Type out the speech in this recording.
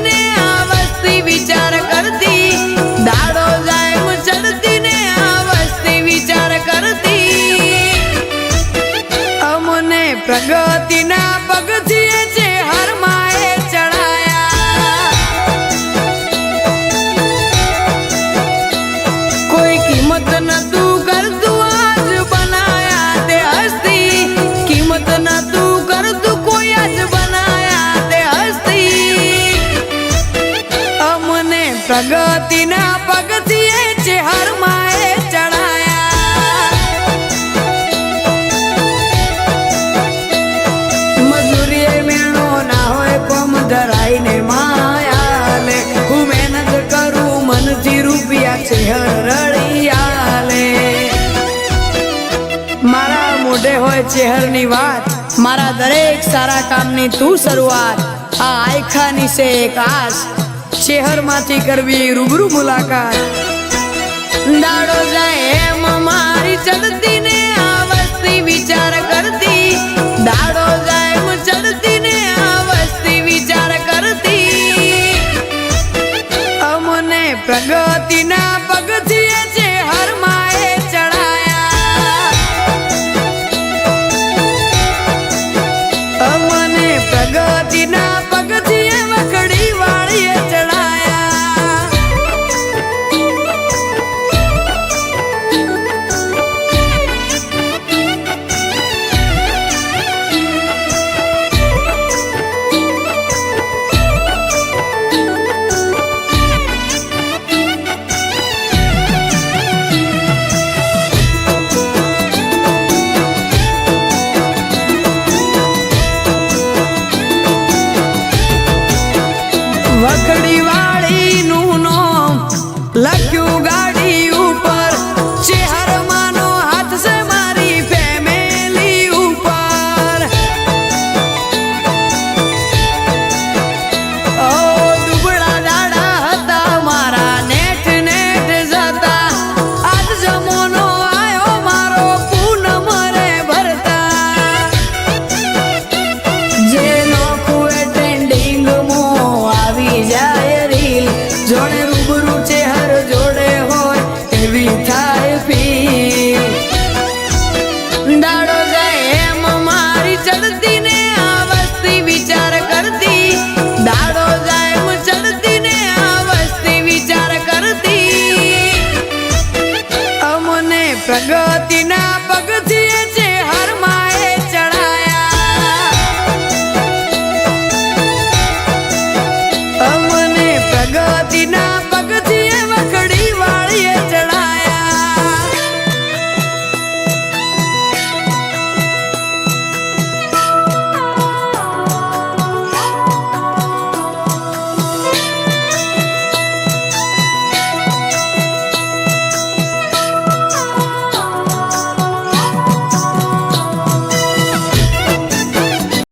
ને આ વસ્તી વિચાર કરતી. દાડો જાય એમ ચડતી વસ્તી વિચાર કરતી. અમને પ્રગતિના અમને પગથીએ પગથિયે છે હર માએ ચડાયા. મજૂરી એ મેણો ના હોય કોમ ધરાઈને માયા લે હું મહેનત કરું, મનથી રૂપિયા છે હરળિયાલે મારા મોઢે હોય ચહેરની વાત, મારા દરેક સારા કામની તું શરૂઆત. આ આયખાની છે એક આસ શહેરમાંથી કરવી રૂબરૂ મુલાકાત. દાડો જાય એમ મારી ચડતી ને આ વિચાર કરતી. દાડો જાય એમ ને આ વિચાર કરતી. અમને પ્રગતિના પગથિયે Sa na tinapag